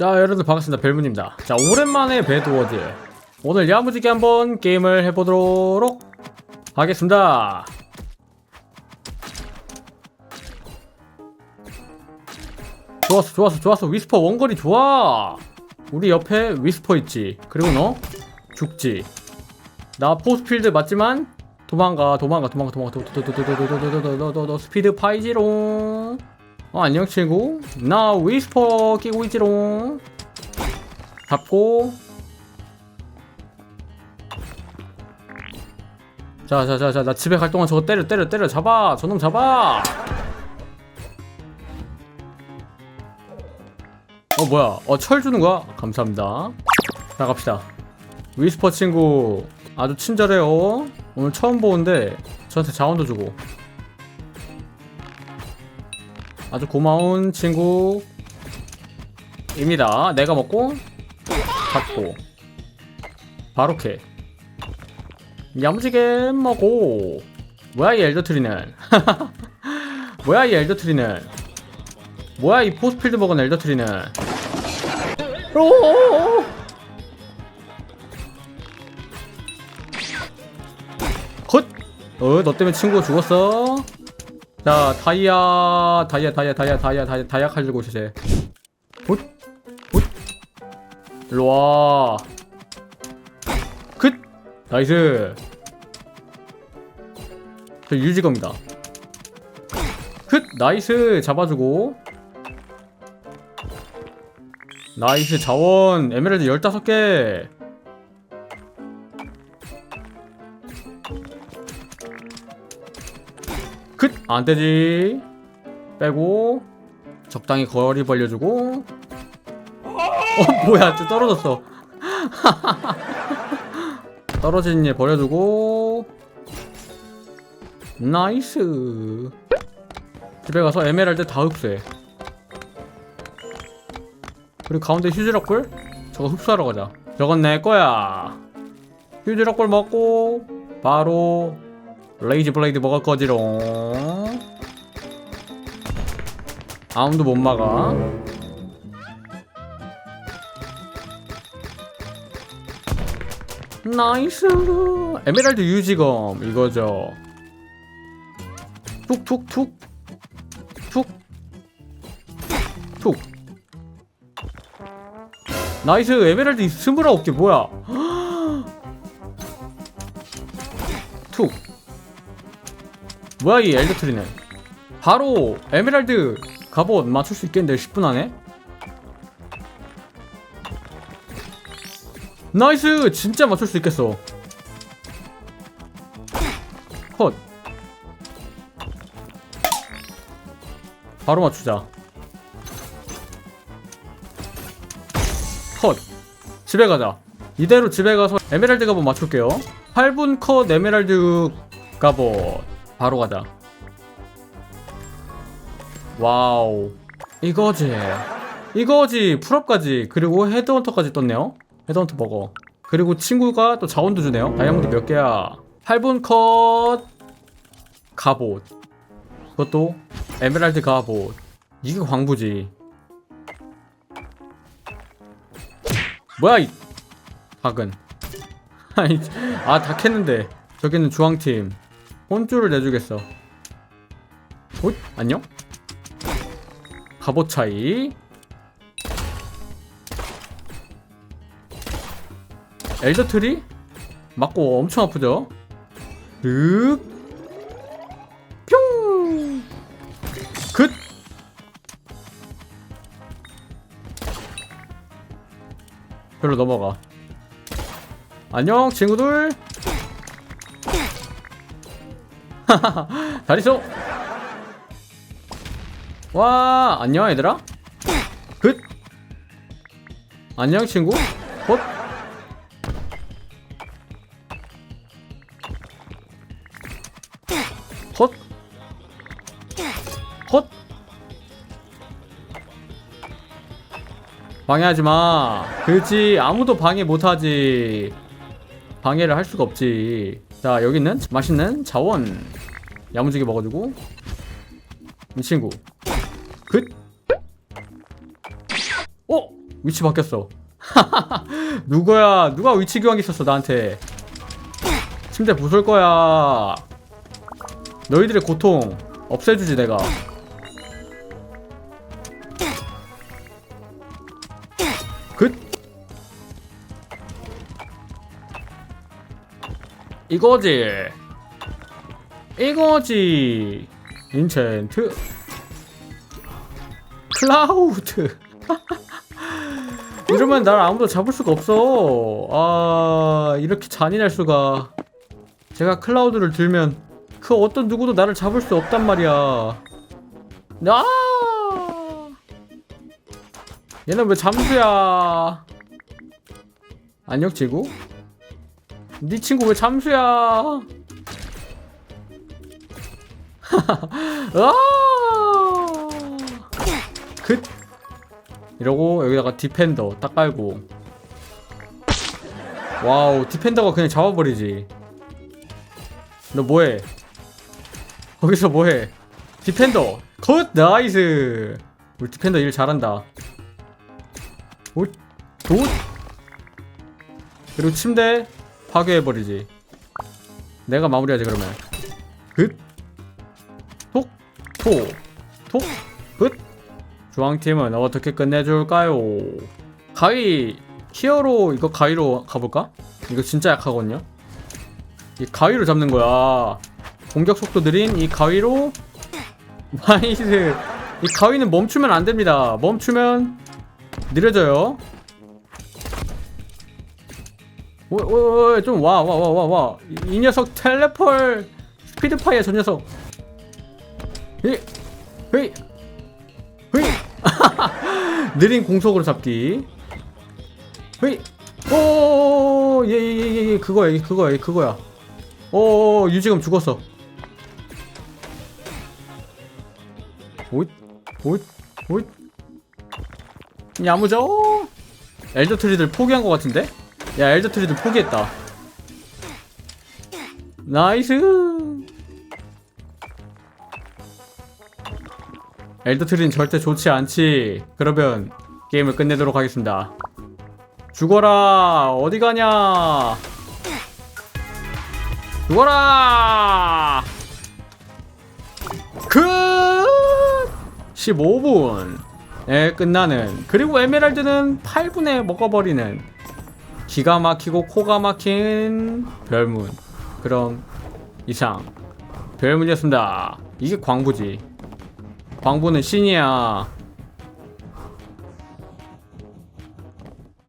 자 여러분들 반갑습니다 벨문입니다 자 오랜만에 배드워드 오늘 야무지게 한번 게임을 해보도록 하겠습니다 좋았어 좋았어 좋았어 위스퍼 원거리 좋아 우리 옆에 위스퍼 있지 그리고 너 죽지 나 포스필드 맞지만 도망가 도망가 도망가 도망가 도도도도도도도도도도도 스피드 파이지롱 어 안녕 친구. 나 위스퍼 끼고 있지롱. 잡고. 자자자자 나 집에 갈 동안 저거 때려 때려 때려. 잡아. 저놈 잡아. 어 뭐야? 어 철 주는 거야? 감사합니다. 나갑시다. 위스퍼 친구. 아주 친절해요. 오늘 처음 보는데 저한테 자원도 주고 아주 고마운 친구입니다. 내가 먹고 잡고. 바로 캐. 야무지게 먹어. 뭐야 이 엘더트리는? 뭐야 이 엘더트리는? 뭐야 이 포스필드 먹은 엘더트리는? 오! 컷! 어, 너 때문에 친구가 죽었어. 자, 다이아, 다이아, 다이아, 다이아, 다이아, 다이아, 다이아 칼 들고 오시세. 굿, 굿. 일로 와. 굿! 나이스. 저 유지검이다. 굿! 나이스. 잡아주고. 나이스 자원 에메랄드 15개 안 되지. 빼고 적당히 거리 벌려주고. 어 뭐야 저 떨어졌어. 떨어진 얘 버려주고. 나이스. 집에 가서 에메랄드 다 흡수해. 그리고 가운데 휴지럭굴 저거 흡수하러 가자. 저건 내 거야. 휴지럭굴 먹고 바로 레이지 블레이드 먹을 거지롱 아무도 못 막아. 나이스. 에메랄드 유지검 이거죠. 툭툭툭. 툭툭. 나이스. 에메랄드 29개 뭐야? 툭. 뭐야 이 엘드트리는 바로 에메랄드 갑옷 맞출 수 있겠는데 10분 안에? 나이스! 진짜 맞출 수 있겠어. 컷 바로 맞추자. 컷 집에 가자. 이대로 집에 가서 에메랄드 갑옷 맞출게요. 8분 컷 에메랄드 갑옷. 바로 가자 와우. 이거지. 이거지 풀업까지 그리고 헤드헌터까지 떴네요. 헤드헌터 먹어. 그리고 친구가 또 자원도 주네요. 다이아몬드 몇 개야? 8분 컷. 갑옷. 그것도 에메랄드 갑옷. 이게 광부지. 뭐야 이 박은. 아니 아다 캤는데. 저기는 주황팀. 혼쭐을 내주겠어. 굿 안녕 갑옷 차이. 엘더트리? 맞고 엄청 아프죠? 륵 뿅! 굿! 별로 넘어가. 안녕 친구들. 잘 있어 와 안녕 얘들아. 굿. 안녕 친구. 헛 방해하지 마. 그렇지. 아무도 방해 못하지. 방해를 할 수가 없지. 자 여기 있는 맛있는 자원. 야무지게 먹어주고. 이 친구 굿 어? 위치 바뀌었어. 누구야? 누가 위치 교환 있었어 나한테? 침대 부술 거야. 너희들의 고통 없애주지 내가. 굿 이거지. 이거지. 인챈트 클라우드. 이러면 날 아무도 잡을 수가 없어. 아 이렇게 잔인할 수가. 제가 클라우드를 들면 그 어떤 누구도 나를 잡을 수 없단 말이야. 아! 얘는 왜 잠수야? 안녕 지구. 네 친구 왜 잠수야? 아! 그 이러고 여기다가 디펜더 딱 깔고. 와우 디펜더가 그냥 잡아버리지. 너 뭐해? 거기서 뭐해? 디펜더. 컷! 나이스! 우리 디펜더 일 잘한다. 굿. 굿. 그리고 침대 파괴해버리지. 내가 마무리하지 그러면. 굿톡토톡굿 주황팀은 어떻게 끝내줄까요? 가위 히어로 이거 가위로 가볼까? 이거 진짜 약하거든요? 이 가위로 잡는 거야. 공격 속도 느린 이 가위로. 나이스. 이 가위는 멈추면 안 됩니다. 멈추면 느려져요. 좀와 와 와 와 와. 이 녀석 텔레폴 스피드파이어 저 녀석. 히 히, 히. 느린 공속으로 잡기. 히 오예 예 예 예, 그거야 이 그거야 이 그거야. 오 유지금 죽었어. 오잇 오잇 오잇 야무져. 엘더 트리들 포기한 것 같은데? 야 엘더 트리들 포기했다. 나이스 엘더 트리는 절대 좋지 않지. 그러면 게임을 끝내도록 하겠습니다. 죽어라! 어디 가냐? 죽어라! 끝! 15분에 끝나는. 그리고 에메랄드는 8분에 먹어버리는. 기가 막히고 코가 막힌 별문. 그럼 이상. 별문이었습니다. 이게 광부지 광부는 신이야